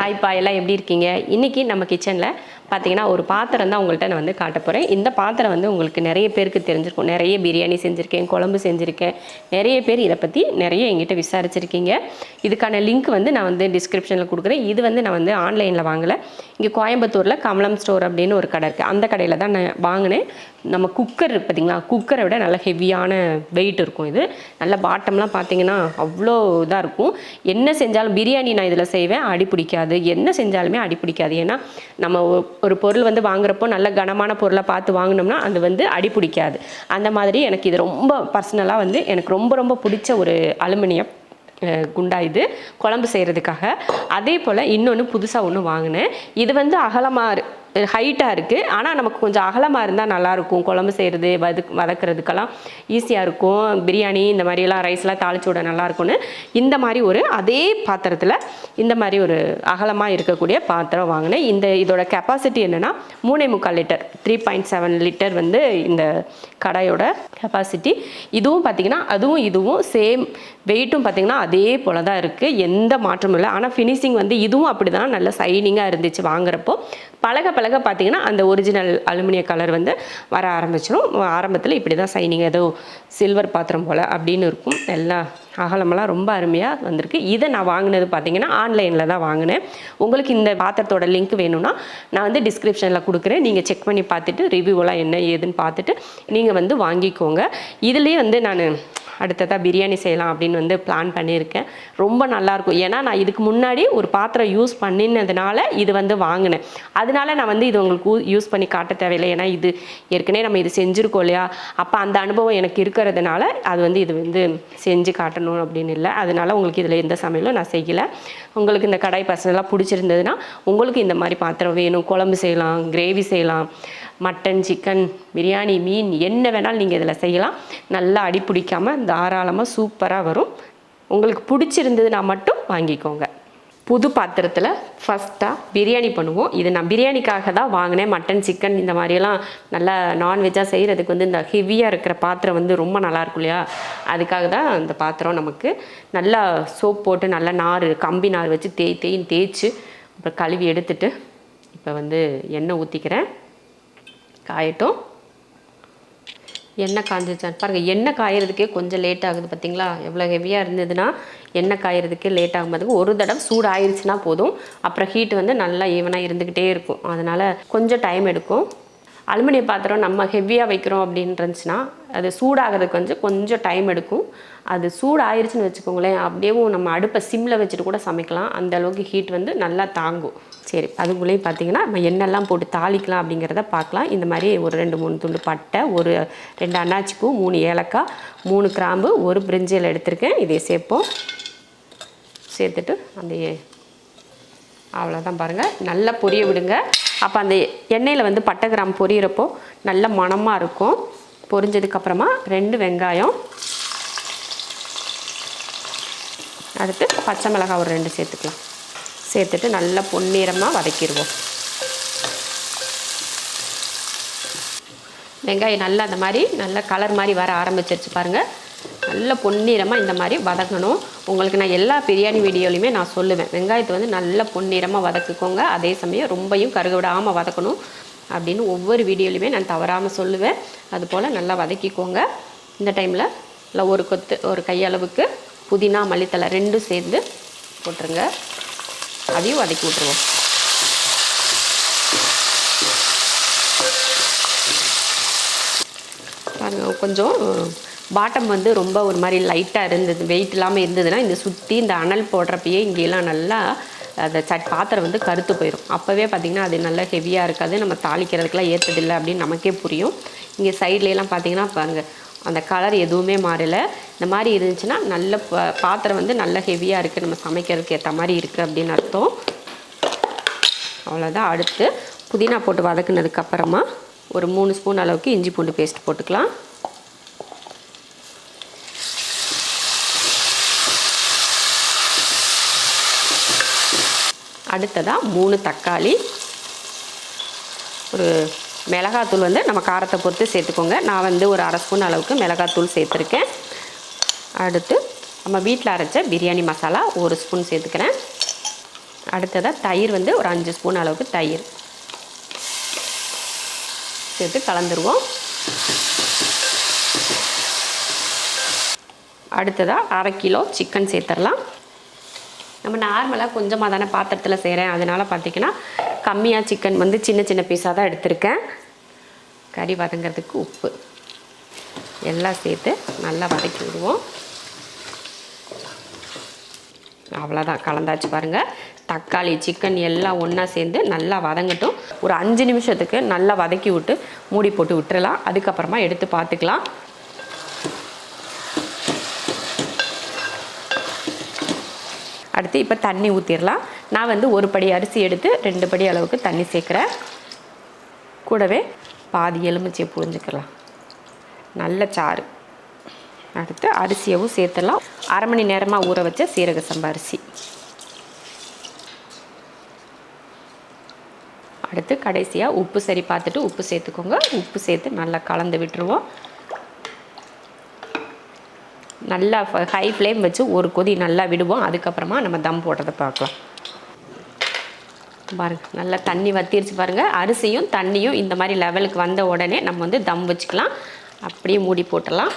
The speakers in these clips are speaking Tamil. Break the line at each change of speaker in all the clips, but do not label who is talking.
ஹாய்ப்பா எல்லாம் எப்படி இருக்கீங்க? இன்றைக்கி நம்ம கிச்சனில் பார்த்தீங்கன்னா ஒரு பாத்திரம் தான் உங்கள்கிட்ட நான் வந்து காட்ட போகிறேன் இந்த பாத்திரம் வந்து உங்களுக்கு நிறைய பேருக்கு தெரிஞ்சிருக்கும். நிறைய பிரியாணி செஞ்சுருக்கேன் குழம்பு செஞ்சுருக்கேன். நிறைய பேர் இதை பற்றி நிறைய எங்கிட்ட விசாரிச்சிருக்கீங்க. இதுக்கான லிங்க் வந்து நான் வந்து டிஸ்கிரிப்ஷனில் கொடுக்குறேன். இது வந்து நான் வந்து ஆன்லைனில் வாங்கலை. இங்கே கோயம்புத்தூரில் கமலம் ஸ்டோர் அப்படின்னு ஒரு கடை இருக்குது அந்த கடையில் தான் நான் வாங்கினேன். நம்ம குக்கர் பார்த்திங்களா? பார்த்தீங்களா குக்கரை விட நல்ல ஹெவியான வெயிட் இருக்கும் இது. நல்ல பாட்டம்லாம் பார்த்தீங்கன்னா அவ்வளோ இதாக இருக்கும். என்ன செஞ்சாலும் பிரியாணி நான் இதில் செய்வேன் அடி பிடிக்காது. என்ன செஞ்சாலுமே அடி பிடிக்காது. ஏன்னா நம்ம ஒ- ஒரு பொருள் வந்து வாங்குறப்போ நல்ல கனமான பொருளை பார்த்து வாங்கினோம்னா அது வந்து அடி பிடிக்காது. அந்த மாதிரி எனக்கு இது ரொம்ப பர்சனலாக வந்து எனக்கு ரொம்ப ரொம்ப பிடிச்ச ஒரு அலுமினியம் குண்டா இது. குழம்பு செய்கிறதுக்காக அதே போல் இன்னொன்று புதுசாக ஒன்று வாங்கினேன். இது வந்து அகலமாக ஹைட்டாக இருக்குது ஆனால் நமக்கு கொஞ்சம் அகலமாக இருந்தால் நல்லாயிருக்கும் குழம்பு செய்கிறது வதக் வதக்கிறதுக்கெல்லாம் ஈஸியாக இருக்கும். பிரியாணி இந்த மாதிரியெல்லாம் ரைஸ்லாம் தாளிச்சு விட நல்லாயிருக்கும்னு இந்த மாதிரி ஒரு அதே பாத்திரத்தில் இந்த மாதிரி ஒரு அகலமாக இருக்கக்கூடிய பாத்திரம் வாங்கினேன். இந்த இதோட கெப்பாசிட்டி என்னென்னா மூணே முக்கால் litre three point seven litre வந்து இந்த கடாயோட கெப்பாசிட்டி இதுவும் பார்த்திங்கன்னா அதுவும் இதுவும் சேம் வெயிட்டும் பார்த்திங்கன்னா அதே போல தான் இருக்குது எந்த மாற்றமும் இல்லை. ஆனால் ஃபினிஷிங் வந்து இதுவும் அப்படி தான் நல்ல சைனிங்காக இருந்துச்சு வாங்குறப்போ. பழக பழக பார்த்தீங்கன்னா அந்த ஒரிஜினல் அலுமினிய கலர் வந்து வர ஆரம்பிச்சிடும் ஆரம்பத்தில் இப்படி தான் சைனிங் ஏதோ சில்வர் பாத்திரம் போல் அப்படின்னு இருக்கும். எல்லாம் அகலமெல்லாம் ரொம்ப அருமையாக வந்திருக்கு. இதை நான் வாங்கினது பார்த்தீங்கன்னா ஆன்லைனில் தான் வாங்கினேன். உங்களுக்கு இந்த பாத்திரத்தோட லிங்க் வேணும்னா நான் வந்து டிஸ்கிரிப்ஷனில் கொடுக்குறேன். நீங்கள் செக் பண்ணி பார்த்துட்டு ரிவ்யூவெல்லாம் என்ன ஏதுன்னு பார்த்துட்டு நீங்கள் வந்து வாங்கிக்கோங்க. இதுலேயே வந்து நான் அடுத்ததாக பிரியாணி செய்யலாம் அப்படின்னு வந்து பிளான் பண்ணியிருக்கேன். ரொம்ப நல்லாயிருக்கும். ஏன்னா நான் இதுக்கு முன்னாடி ஒரு பாத்திரம் யூஸ் பண்ணினதுனால இது வந்து வாங்கினேன். அதனால நான் வந்து இது உங்களுக்கு யூஸ் பண்ணி காட்ட தேவையில்லை. ஏன்னா இது ஏற்கனவே நம்ம இது செஞ்சுருக்கோம் இல்லையா? அப்போ அந்த அனுபவம் எனக்கு இருக்கிறதுனால அது வந்து இது வந்து செஞ்சு காட்டணும் அப்படின்னு இல்லை. அதனால உங்களுக்கு இதில் எந்த சமையலும் நான் செய்யலை. உங்களுக்கு இந்த கடாய் பசங்களாம் பிடிச்சிருந்ததுன்னா உங்களுக்கு இந்த மாதிரி பாத்திரம் வேணும். குழம்பு செய்யலாம் கிரேவி செய்யலாம். மட்டன் சிக்கன் பிரியாணி மீன் என்ன வேணாலும் நீங்கள் இதில் செய்யலாம். நல்லா அடி பிடிக்காம தாராளமாக சூப்பராக வரும். உங்களுக்கு பிடிச்சிருந்ததுன்னா மட்டும் வாங்கிக்கோங்க. புது பாத்திரத்தில் ஃபஸ்ட்டாக பிரியாணி பண்ணுவோம். இது நான் பிரியாணிக்காக தான் வாங்கினேன். மட்டன் சிக்கன் இந்த மாதிரியெல்லாம் நல்லா நான்வெஜ்ஜாக செய்கிறதுக்கு வந்து இந்த ஹெவியாக இருக்கிற பாத்திரம் வந்து ரொம்ப நல்லாயிருக்கும் இல்லையா? அதுக்காக தான் அந்த பாத்திரம் நமக்கு நல்லா சோப் போட்டு நல்லா நார் கம்பி நார் வச்சு தேய் தேயும் தேய்ச்சி அப்புறம் கழுவி எடுத்துட்டு இப்போ வந்து எண்ணெய் ஊற்றிக்கிறேன் காயட்டும். எண்ணெய் காஞ்சிச்சான் பாருங்கள் எண்ணெய் காயறதுக்கே கொஞ்சம் லேட் ஆகுது பார்த்தீங்களா எவ்வளோ ஹெவியாக இருந்ததுன்னா எண்ணெய் காயறதுக்கே லேட் ஆகும்போது ஒரு தடவை சூடு ஆயிடுச்சுன்னா போதும். அப்புறம் ஹீட் வந்து நல்லா ஈவனாக இருந்துக்கிட்டே இருக்கும். அதனால் கொஞ்சம் டைம் எடுக்கும். அலுமினிய பாத்திரம் நம்ம ஹெவியாக வைக்கிறோம் அப்படின்றச்சுன்னா அது சூடாகிறதுக்கு வந்து கொஞ்சம் டைம் எடுக்கும். அது சூடாயிருச்சுன்னு வச்சுக்கோங்களேன் அப்படியேவும் நம்ம அடுப்பை சிம்மில் வச்சுட்டு கூட சமைக்கலாம். அந்த அளவுக்கு ஹீட் வந்து நல்லா தாங்கும். சரி அதுக்குள்ளேயும் பார்த்தீங்கன்னா நம்ம எண்ணெய்லாம் போட்டு தாளிக்கலாம் அப்படிங்கிறத பார்க்கலாம் இந்த மாதிரி ஒரு ரெண்டு மூணு துண்டு பட்டை ஒரு ரெண்டு அண்ணாச்சிப்பூ மூணு ஏலக்காய் மூணு கிராம்பு ஒரு பிரிஞ்சியில் எடுத்திருக்கேன். இதை சேர்ப்போம். சேர்த்துட்டு அந்த அவ்வளோதான் பாருங்கள் நல்லா பொரிய விடுங்க. அப்போ அந்த எண்ணெயில் வந்து பட்டை கிராம் பொரியிறப்போ நல்ல மணமாக இருக்கும். பொரிஞ்சதுக்கப்புறமா ரெண்டு வெங்காயம். அடுத்து பச்சை மிளகாய் ஒரு ரெண்டு சேர்த்துக்கலாம். சேர்த்துட்டு நல்லா பொன்னிறமாக வதக்கிடுவோம். வெங்காயம் நல்லா அந்த மாதிரி நல்ல கலர் மாதிரி வர ஆரம்பிச்சிருச்சு பாருங்கள் நல்ல பொன்னிறமாக இந்த மாதிரி வதங்கணும். உங்களுக்கு நான் எல்லா பிரியாணி வீடியோலையுமே நான் சொல்லுவேன். வெங்காயத்தை வந்து நல்ல பொன்னிறமாக வதக்கிக்கோங்க. அதே சமயம் ரொம்பையும் கருக விடாமல் வதக்கணும் அப்படின்னு ஒவ்வொரு வீடியோலையுமே நான் தவறாமல் சொல்லுவேன். அதுபோல் நல்லா வதக்கிக்கோங்க. இந்த டைமில் இல்லை ஒரு கொத்து ஒரு கையளவுக்கு புதினா மல்லித்தலை ரெண்டும் சேர்ந்து போட்டுருங்க. அதையும் வதக்கி விட்ருவோம் பாருங்கள் கொஞ்சம் பாட்டம் வந்து ரொம்ப ஒரு மாதிரி லைட்டாக இருந்தது வெயிட் இல்லாமல் இருந்ததுன்னா இந்த சுற்றி இந்த அனல் போடுறப்பயே இங்கேலாம் நல்லா அந்த சட் பாத்திரம் வந்து கருத்து போயிடும் அப்போவே பார்த்திங்கன்னா அது நல்லா ஹெவியாக இருக்காது. நம்ம தாளிக்கிறதுக்கெலாம் ஏற்றதில்லை அப்படின்னு நமக்கே புரியும். இங்கே சைட்லலாம் பார்த்திங்கன்னா பாருங்கள் அந்த கலர் எதுவுமே மாறலை. இந்த மாதிரி இருந்துச்சுன்னா நல்ல பாத்திரம் வந்து நல்ல ஹெவியாக இருக்குது நம்ம சமைக்கிறதுக்கு ஏற்ற மாதிரி இருக்குது அப்படின்னு அர்த்தம். அவ்வளோதான் அடுத்து புதினா போட்டு வதக்குனதுக்கப்புறமா ஒரு மூணு ஸ்பூன் அளவுக்கு இஞ்சி பூண்டு பேஸ்ட் போட்டுக்கலாம். அடுத்ததாக மூணு தக்காளி. ஒரு மிளகாத்தூள் வந்து நம்ம காரத்தை பொறுத்து சேர்த்துக்கோங்க. நான் வந்து ஒரு அரை ஸ்பூன் அளவுக்கு மிளகாத்தூள் சேர்த்துருக்கேன். அடுத்து நம்ம வீட்டில் அரைச்ச பிரியாணி மசாலா ஒரு ஸ்பூன் சேர்த்துக்கிறேன். அடுத்ததாக தயிர் வந்து ஒரு அஞ்சு ஸ்பூன் அளவுக்கு தயிர். சேர்த்து கலந்துருவோம். அடுத்ததாக அரை கிலோ சிக்கன் சேர்த்துடலாம். நம்ம நார்மலாக கொஞ்சமாக தானே பாத்திரத்தில் செய்கிறேன் அதனால் பார்த்தீங்கன்னா கம்மியாக சிக்கன் வந்து சின்ன சின்ன பீஸாக தான் எடுத்திருக்கேன். கறி வதங்கிறதுக்கு உப்பு. எல்லாம் சேர்த்து நல்லா வதக்கி விடுவோம். அவ்வளோதான் கலந்தாச்சு பாருங்கள் தக்காளி சிக்கன் எல்லாம் ஒன்றா சேர்ந்து நல்லா வதங்கட்டும். ஒரு அஞ்சு நிமிஷத்துக்கு நல்லா வதக்கி விட்டு மூடி போட்டு விட்டுறலாம். அதுக்கப்புறமா எடுத்து பார்த்துக்கலாம் அடுத்து இப்போ தண்ணி ஊற்றிடலாம் நான் வந்து ஒரு படி அரிசி எடுத்து ரெண்டு படி அளவுக்கு தண்ணி சேர்க்குறேன். கூடவே பாதி எலுமிச்சையை புழிஞ்சிக்கலாம் நல்ல சாறு. அடுத்து அரிசியவும் சேர்த்துடலாம். அரை மணி நேரமாக ஊற வச்ச சீரக சம்பா அரிசி. அடுத்து கடைசியாக உப்பு சரி பார்த்துட்டு உப்பு சேர்த்துக்கோங்க. உப்பு சேர்த்து நல்லா கலந்து விட்டுருவோம். நல்லா ஹை ஃப்ளேம் வச்சு ஒரு கொதி நல்லா விடுவோம். அதுக்கப்புறமா நம்ம தம் போட்டதை பார்க்கலாம். பாருங்க நல்லா தண்ணி வத்திருச்சு பாருங்கள் அரிசியும் தண்ணியும் இந்த மாதிரி லெவலுக்கு வந்த உடனே நம்ம வந்து தம் வச்சுக்கலாம். அப்படியே மூடி போட்டலாம்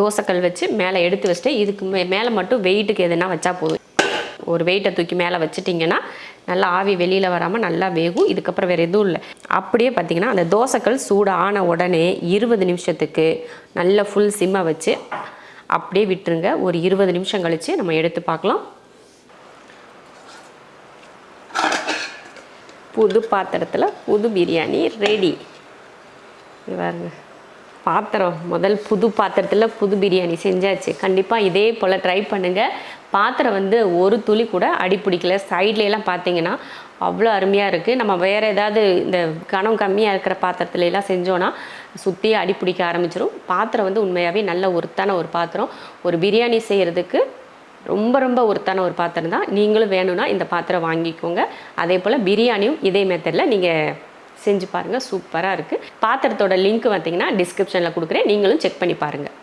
தோசைக்கல் வச்சு மேலே எடுத்து வச்சுட்டு இதுக்கு மே மேலே மட்டும் வெயிட்டுக்கு எதுனா வச்சா போதும். ஒரு வெயிட்டை தூக்கி மேலே வச்சுட்டிங்கன்னா நல்லா ஆவி வெளியில் வராமல் நல்லா வேகும். இதுக்கப்புறம் வேறு எதுவும் இல்லை. அப்படியே பார்த்தீங்கன்னா அந்த தோசைக்கல் சூடு ஆன உடனே இருபது நிமிஷத்துக்கு நல்ல ஃபுல் சிம்மை வச்சு அப்படியே விட்டுருங்க. ஒரு இருபது நிமிஷம் கழித்து நம்ம எடுத்து பார்க்கலாம். புது பாத்திரத்தில் புது பிரியாணி ரெடி பாருங்கள் பாத்திரம் முதல் புது பாத்திரத்தில் புது பிரியாணி செஞ்சாச்சு. கண்டிப்பாக இதே போல் ட்ரை பண்ணுங்கள் பாத்திரம் வந்து ஒரு துளி கூட அடி பிடிக்கல. பார்த்தீங்கன்னா அவ்வளோ அருமையாக இருக்குது நம்ம வேறு ஏதாவது இந்த கனம் கம்மியாக இருக்கிற பாத்திரத்துல எல்லாம் செஞ்சோன்னா சுற்றி அடி பிடிக்க பாத்திரம் வந்து உண்மையாகவே நல்ல ஒருத்தான ஒரு பாத்திரம். ஒரு பிரியாணி செய்கிறதுக்கு ரொம்ப ரொம்ப ஒருத்தான ஒரு பாத்திரம் தான். நீங்களும் வேணும்னா இந்த பாத்திரம் வாங்கிக்கோங்க. அதே போல் பிரியாணியும் இதே மெத்தடில் நீங்கள் செஞ்சு பாருங்கள் சூப்பராக இருக்குது பாத்திரத்தோட லிங்க் பார்த்தீங்கன்னா டிஸ்கிரிப்ஷனில் கொடுக்குறேன். நீங்களும் செக் பண்ணி பாருங்கள்